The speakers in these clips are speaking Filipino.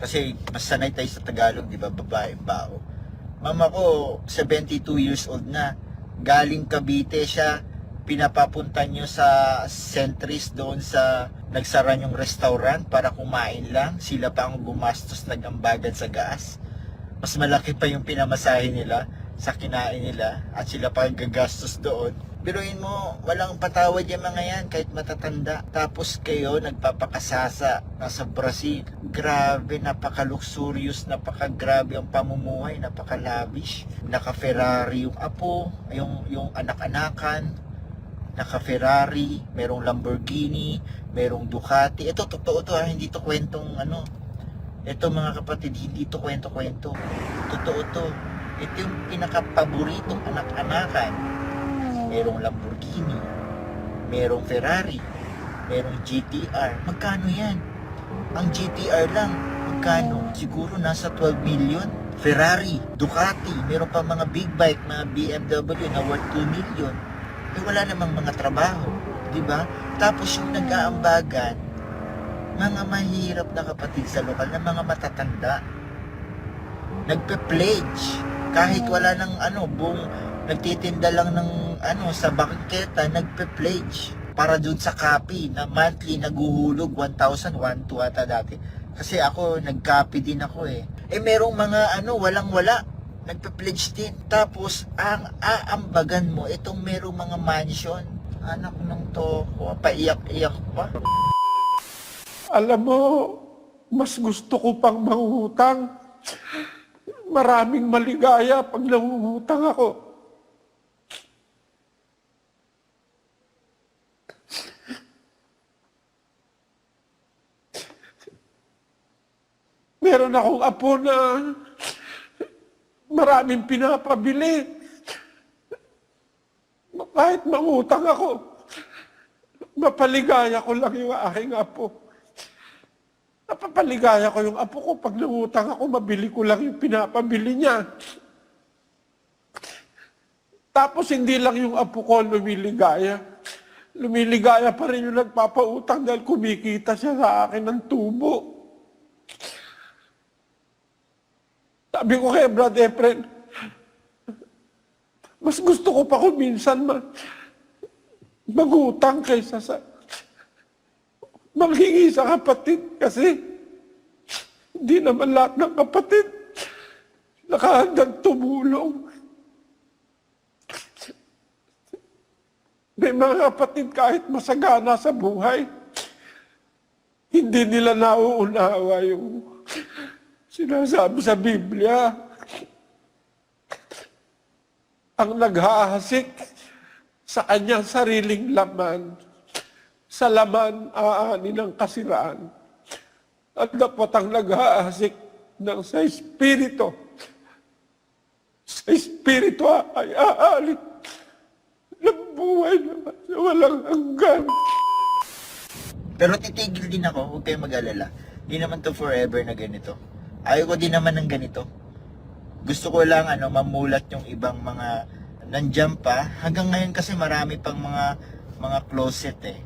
Kasi mas sanay tayo sa Tagalog, di ba? Babae, bao. Mama ko, 72 years old na. Galing Cavite siya. Pinapapunta nyo sa Centris doon sa nagsara yung restaurant para kumain lang. Sila pa ang gumastos nagambagan sa gas. Mas malaki pa yung pinamasahe nila sa kinain nila at sila pa ang gagastos doon. Biruin mo, walang patawad yung mga yan kahit matatanda. Tapos kayo nagpapakasasa nasa Brazil. Grabe, napaka-luxurious, napaka-grabe ang pamumuhay, napaka-lavish. Naka-Ferrari yung apo, yung, yung anak-anakan. Naka-Ferrari, merong Lamborghini, merong Ducati. Ito, totoo to ha, hindi to kwentong ano. Ito mga kapatid, hindi to kwento-kwento. Totoo to. Ito yung pinaka-paboritong anak-anakan merong Lamborghini, merong Ferrari, merong GTR. Magkano yan? Ang GTR lang, magkano? Siguro nasa 12 million. Ferrari, Ducati, meron pa mga big bike, mga BMW na worth 2 million. Eh wala namang mga trabaho, di ba? Tapos yung nag-aambagan, mga mahirap na kapatid sa lokal na mga matatanda. Nagpe-pledge kahit wala ng ano, buong nagtitinda lang ng ano sa bangketa, nagpe-pledge para dun sa copy na monthly naguhulog 1,000, 1,2 ata dati. Kasi ako, nag-copy din ako eh. Eh merong mga ano, walang-wala. Nagpe-pledge din. Tapos, ang aambagan mo, itong merong mga mansion. Anak ng to, paiyak-iyak pa. Alam mo, mas gusto ko pang mangutang. Maraming maligaya pag nangungutang ako. Meron akong apo na maraming pinapabili. Kahit mangutang ako, mapaligaya ko lang yung aking apo. Napapaligaya ko yung apo ko. Pag nangutang ako, mabili ko lang yung pinapabili niya. Tapos hindi lang yung apo ko lumiligaya. Lumiligaya pa rin yung nagpapautang dahil kumikita siya sa akin ng tubo. Sabi ko kay Brad Efren, mas gusto ko pa kung minsan ma magutang kaysa sa manghingi sa kapatid kasi hindi naman lahat ng kapatid nakahandang tumulong. May mga kapatid kahit masagana sa buhay, hindi nila nauunawa yung sinasabi sa Biblia. Ang naghahasik sa kanyang sariling laman, sa laman aani ng kasiraan. At dapat ang naghahasik ng sa Espiritu. Sa Espiritu ay aali ng buhay na walang hanggan. Pero titigil din ako, huwag kayong mag-alala. Di naman to forever na ganito. Ayaw ko din naman ng ganito. Gusto ko lang ano, mamulat yung ibang mga nandyan pa. Hanggang ngayon kasi marami pang mga mga closet eh.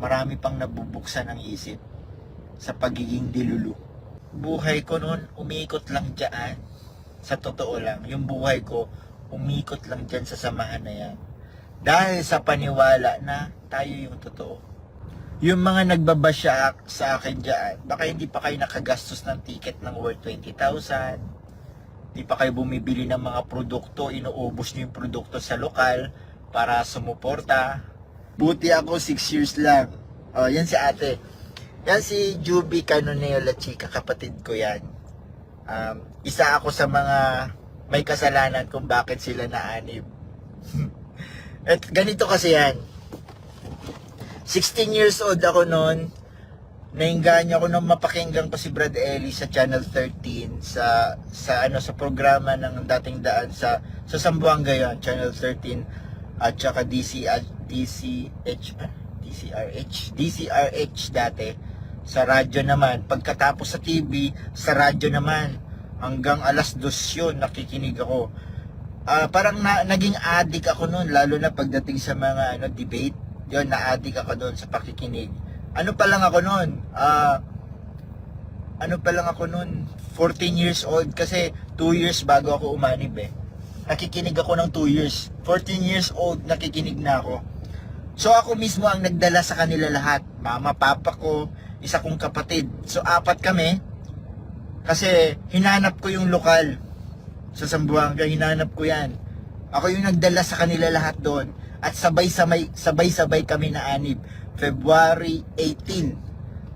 Marami pang nabubuksan ng isip sa pagiging dilulu. Buhay ko noon, umikot lang dyan. Sa totoo lang, yung buhay ko, umikot lang dyan sa samahan na yan. Dahil sa paniwala na tayo yung totoo yung mga nagbabasya sa akin dyan, baka hindi pa kayo nakagastos ng ticket ng worth 20,000. Hindi pa kayo bumibili ng mga produkto, inuubos nyo yung produkto sa lokal para sumuporta. Buti ako 6 years lang. Oh, yan si ate. Yan si Juby Canoneo La Chica, kapatid ko yan. Um, isa ako sa mga may kasalanan kung bakit sila naanib. At ganito kasi yan 16 years old ako noon. Nainganyo ako nung mapakinggan pa si Brad Ellie sa Channel 13 sa sa ano sa programa ng dating daan sa sa Sambuanga yun, Channel 13 at saka DC at DCH ah, DCRH DCRH dati. Sa radyo naman pagkatapos sa TV sa radyo naman hanggang alas 2 yun nakikinig ako. Ah, parang na, naging addict ako noon lalo na pagdating sa mga ano debate yun, na-addict ako doon sa pakikinig. Ano pa lang ako noon? Ah, ano pa lang ako noon, 14 years old kasi 2 years bago ako umanib eh. Nakikinig ako ng 2 years. 14 years old, nakikinig na ako. So ako mismo ang nagdala sa kanila lahat. Mama, papa ko, isa kong kapatid. So apat kami. Kasi hinanap ko yung lokal. Sa Zamboanga, hinanap ko yan. Ako yung nagdala sa kanila lahat doon. At sabay-sabay, sabay-sabay kami na anib. February 18,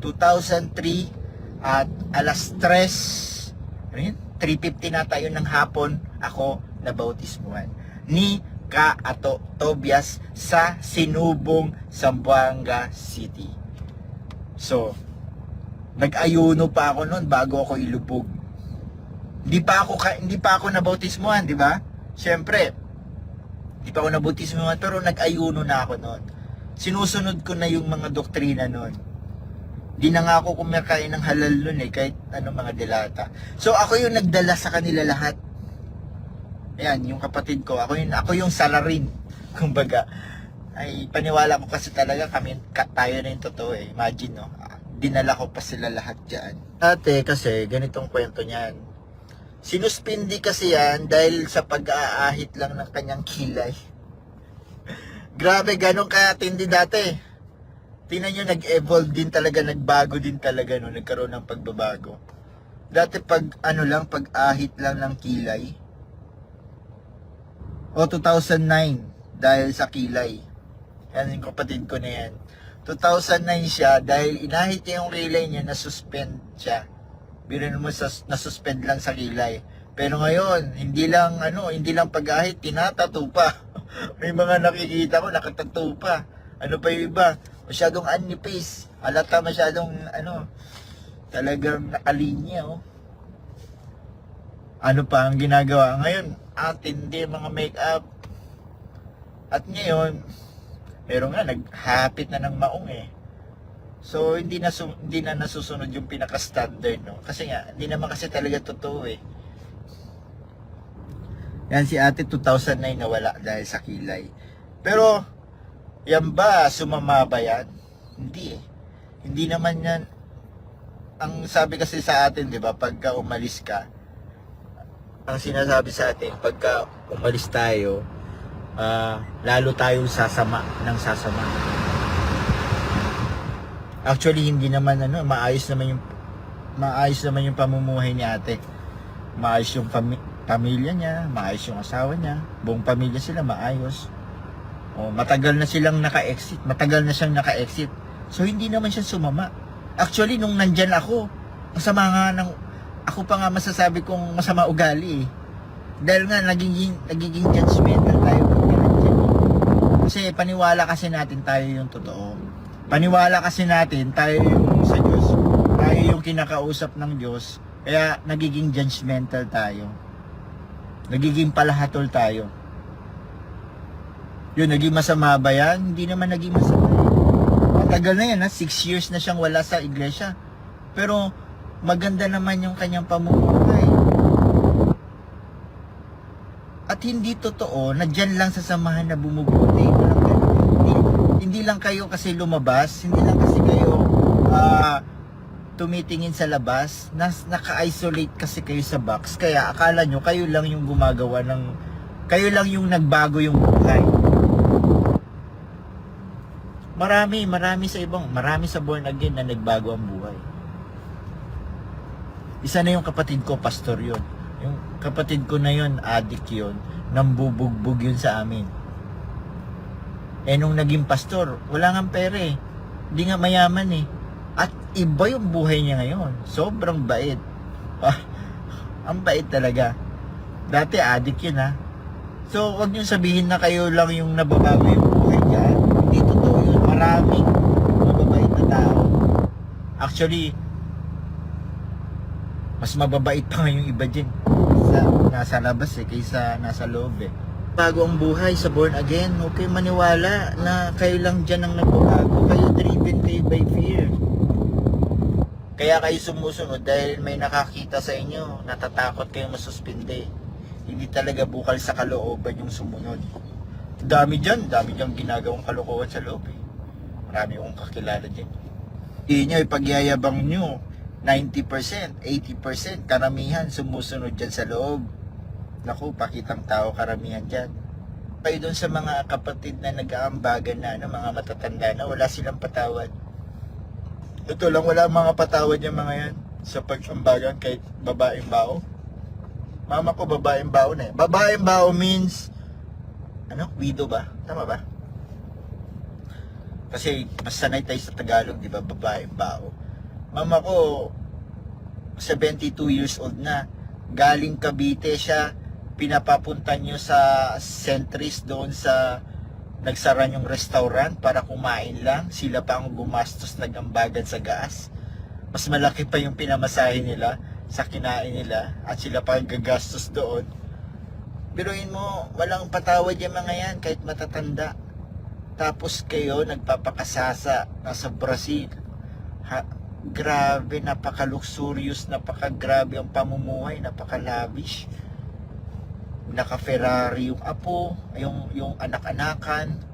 2003 at alas 3 ano yun? 3.50 na tayo ng hapon ako na bautismuhan ni Ka Ato Tobias sa Sinubong, Zamboanga City. So, nag-ayuno pa ako noon bago ako ilubog. Hindi pa ako hindi pa ako nabautismuhan, di ba? Siyempre, hindi pa ako nabautismuhan pero nag-ayuno na ako noon. Sinusunod ko na yung mga doktrina noon. Di na nga ako kumakain ng halal noon eh, kahit ano mga dilata. So ako yung nagdala sa kanila lahat. Ayan, yung kapatid ko, ako yung, ako yung salarin. Kumbaga, ay paniwala ko kasi talaga kami, ka, tayo na yung totoo eh. Imagine no, dinala ko pa sila lahat dyan. Ate, kasi ganitong kwento niyan. Sinuspindi kasi yan dahil sa pag-aahit lang ng kanyang kilay. Grabe, ganun katindi dati. Tingnan nyo, nag-evolve din talaga, nagbago din talaga, no, nagkaroon ng pagbabago. Dati pag, ano lang, pag-ahit lang ng kilay. O 2009, dahil sa kilay. Yan yung kapatid ko na yan. 2009 siya, dahil inahit yung kilay niya, nasuspend siya. Biro mo sa, nasuspend lang sa kilay. Pero ngayon, hindi lang, ano, hindi lang pag-ahit, tinatato pa. May mga nakikita ko, nakatato pa. Ano pa yung iba? Masyadong unipase. Halata masyadong, ano, talagang nakalinya, oh. Ano pa ang ginagawa? Ngayon, atindi mga make-up. At ngayon, pero nga, naghapit na ng maong eh. So, hindi na, hindi na nasusunod yung pinaka-standard, no? Kasi nga, hindi naman kasi talaga totoo eh. Yan si ate 2009 nawala dahil sa kilay. Pero, yan ba, sumama ba yan? Hindi eh. Hindi naman yan, ang sabi kasi sa atin, di ba, pagka umalis ka, ang sinasabi sa atin, pagka umalis tayo, ah, lalo tayong sasama ng sasama. Actually, hindi naman ano, maayos naman yung maayos naman yung pamumuhay ni ate. Maayos yung pami- pamilya niya, maayos yung asawa niya, buong pamilya sila maayos. O, matagal na silang naka-exit, matagal na siyang naka-exit. So, hindi naman siya sumama. Actually, nung nandyan ako, masama nga ng, ako pa nga masasabi kong masama ugali eh. Dahil nga, nagiging, nagiging judgmental tayo pag. Kasi paniwala kasi natin tayo yung totoo. Paniwala kasi natin tayo yung sa Diyos. Tayo yung kinakausap ng Diyos. Kaya nagiging judgmental tayo. Nagiging palahatol tayo. Yun, naging masama ba yan? Hindi naman naging masama. Matagal na yan, ha? Six years na siyang wala sa iglesia. Pero, maganda naman yung kanyang pamumuhay. At hindi totoo na dyan lang sa samahan na bumubuti. Walang. Hindi, lang kayo kasi lumabas, hindi lang kasi kayo ah, tumitingin sa labas, nas, naka-isolate kasi kayo sa box. Kaya akala nyo, kayo lang yung gumagawa ng, kayo lang yung nagbago yung buhay. Marami, marami sa ibang, marami sa born again na nagbago ang buhay. Isa na yung kapatid ko, pastor yun. Yung kapatid ko na yun, addict yun. Nambubugbog yun sa amin. Eh nung naging pastor, wala nga pera eh. Hindi nga mayaman eh. At iba yung buhay niya ngayon. Sobrang bait. Ah, ang bait talaga. Dati addict yun ha. So, wag niyo sabihin na kayo lang yung nababago yung buhay niya. Hindi totoo yun. Maraming mababait na tao. Actually, mas mababait pa nga yung iba dyan sa, nasa labas eh, kaysa nasa loob eh. Bago ang buhay sa born again, kayo maniwala na kayo lang dyan ang nagbabago. Kayo driven kayo by fear. Kaya kayo sumusunod dahil may nakakita sa inyo, natatakot kayo masuspinde. Hindi talaga bukal sa kalooban yung sumunod. Dami dyan, dami dyan ginagawang kalokohan sa loob eh. Marami akong kakilala dyan. Hindi nyo, ipagyayabang nyo 90%, 80%, karamihan sumusunod dyan sa loob. Naku, pakitang tao karamihan dyan. Kayo doon sa mga kapatid na nag-aambagan na, ano, mga matatanda na, wala silang patawad. Ito lang, wala mga patawad yung mga yan sa pag-ambagan kahit babaeng bao. Mama ko babaeng bao na eh. Babaeng bao means, ano, widow ba? Tama ba? Kasi mas sanay tayo sa Tagalog, di ba? Babaeng bao. Mama ko, 72 years old na. Galing Cavite siya. Pinapapunta nyo sa Centris doon sa nagsara yung restaurant para kumain lang. Sila pa ang gumastos nagambagan sa gas. Mas malaki pa yung pinamasahe nila sa kinain nila at sila pa ang gagastos doon. Biruin mo, walang patawad yung mga yan kahit matatanda. Tapos kayo nagpapakasasa nasa Brazil. Ha, grabe, napaka-luxurious, napaka-grabe ang pamumuhay, napaka-lavish. Naka-Ferrari yung apo, yung, yung anak-anakan,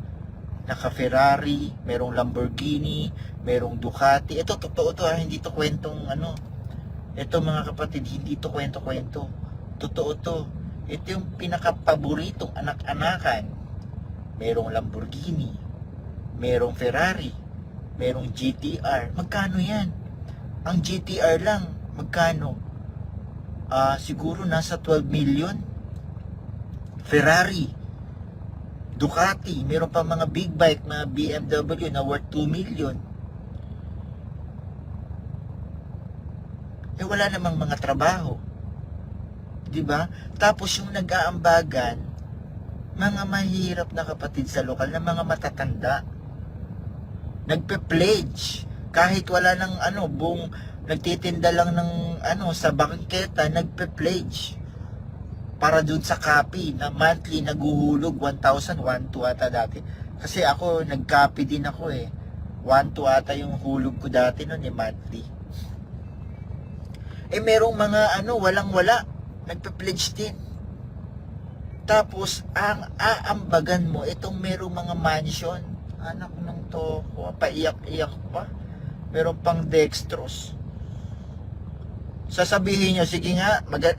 naka-Ferrari, merong Lamborghini, merong Ducati. Ito, totoo to ha, hindi to kwentong ano. Ito mga kapatid, hindi to kwento-kwento. Totoo to. Ito yung pinaka-paboritong anak-anakan. Merong Lamborghini, merong Ferrari, merong GTR. Magkano yan? Ang GTR lang, magkano? Ah, siguro nasa 12 million. Ferrari, Ducati, meron pa mga big bike na BMW na worth 2 million. Eh wala namang mga trabaho. 'Di ba? Tapos yung nag-aambagan, mga mahirap na kapatid sa lokal na mga matatanda. Nagpe-pledge kahit wala nang ano, buong nagtitinda lang ng ano sa bangketa, nagpe-pledge para dun sa copy na monthly naguhulog 1,000, 1 to ata dati. Kasi ako, nag-copy din ako eh. 1 to ata yung hulog ko dati noon eh, monthly. Eh merong mga ano, walang wala. Nagpe-pledge din. Tapos, ang aambagan mo, itong merong mga mansion. Anak ng to, paiyak-iyak pa. Meron pang dextrose. Sasabihin nyo, sige nga, mag,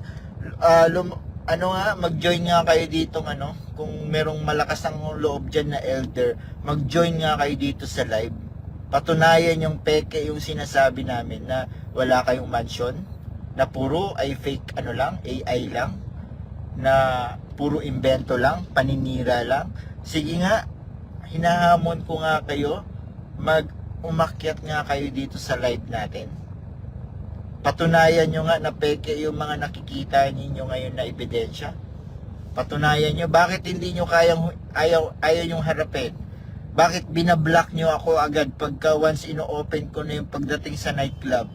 ah, lum- ano nga, mag-join nga kayo dito ano, kung merong malakas ang loob dyan na elder, mag-join nga kayo dito sa live. Patunayan yung peke yung sinasabi namin na wala kayong mansion, na puro ay fake ano lang, AI lang, na puro invento lang, paninira lang. Sige nga, hinahamon ko nga kayo, mag umakyat nga kayo dito sa live natin patunayan nyo nga na peke yung mga nakikita ninyo ngayon na ebidensya. Patunayan nyo, bakit hindi nyo kayang, ayaw, ayaw nyong harapin? Bakit binablock nyo ako agad pagka once ino-open ko na yung pagdating sa nightclub?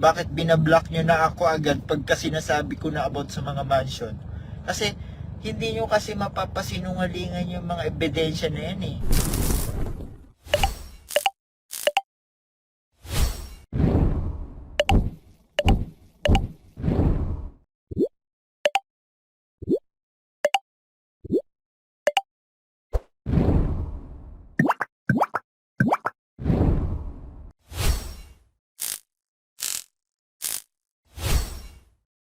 Bakit binablock nyo na ako agad pagka sinasabi ko na about sa mga mansion? Kasi hindi nyo kasi mapapasinungalingan yung mga ebidensya na yan eh.